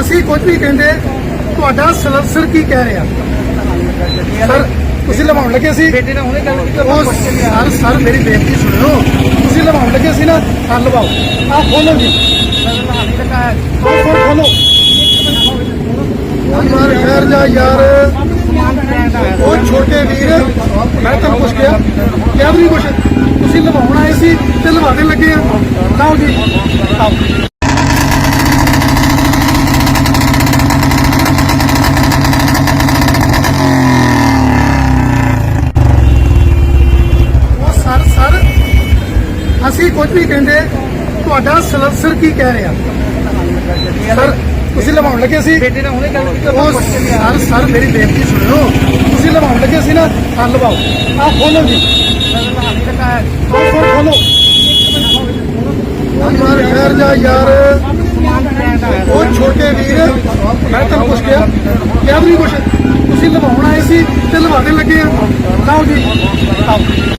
ਅਸੀਂ ਕੁਝ ਵੀ ਕਹਿੰਦੇ ਤੁਹਾਡਾ ਸਲਸਰ ਕੀ ਕਹਿ ਰਿਹਾ? ਸਰ ਤੁਸੀਂ ਲਵਾਉਣ ਲੱਗੇ ਸੀ? ਬੇਟੇ ਨਾਲ ਹੁਣੇ ਗੱਲ ਕੀਤੀ ਉਹ ਸਰ ਸਰ ਮੇਰੀ ਬੇਨਤੀ ਸੁਣੋ ਤੁਸੀਂ ਲਵਾਉਣ ਲੱਗੇ ਸੀ ਨਾ ਆ ਲਵਾਓ। ਆ ਖੋਲੋ ਜੀ। ਖੋਲ। ਜਾ ਯਾਰ। ਉਹ ਛੋਟੇ ਵੀਰ ਮੈਂ ਤੁਹਾਨੂੰ ਕੁਛ ਕਿਹਾ। ਕਿਹਾ ਵੀ ਨਹੀਂ ਕੁਛ। ਤੁਸੀਂ ਲਵਾਉਣ ਆਏ ਸੀ ਤੇ ਲਵਾਉਣੇ ਲੱਗੇ ਆ। ਲਾਓ ਜੀ। ਆਓ ਉਹ ਸਰ ਸਰ ਅਸੀਂ ਕੁਝ ਵੀ ਕਹਿੰਦੇ ਤੁਹਾਡਾ ਸਲਸਰ ਕੀ ਕਹਿ ਰਿਹਾ? ਸਰ ਤੁਸੀਂ ਲਵਾਉਣ ਲੱਗੇ ਸੀ? ਉਹ ਸਰ ਸਰ ਮੇਰੀ ਬੇਨਤੀ ਸੁਣੋ। ਤੁਸੀਂ ਲਵਾਉਣ ਲੱਗੇ ਸੀ ਨਾ ਆ ਲਵਾਓ। ਆ ਖੋਲੋ ਜੀ। ਖੋਲ। ਖੋਲ ਠਹਿਰ ਜਾ ਯਾਰ। ਉਹ ਛੋਟੇ ਵੀਰ ਮੈਂ ਤੁਹਾਨੂੰ ਕੁਛ ਕਿਹਾ ਕਿਹਾ ਵੀ ਕੁਛ। ਤੁਸੀਂ ਲਵਾਉਣ ਆਏ ਸੀ ਤੇ ਲਵਾਉਣੇ ਲੱਗੇ ਆ। ਲਾਓ ਜੀ। ਆਓ।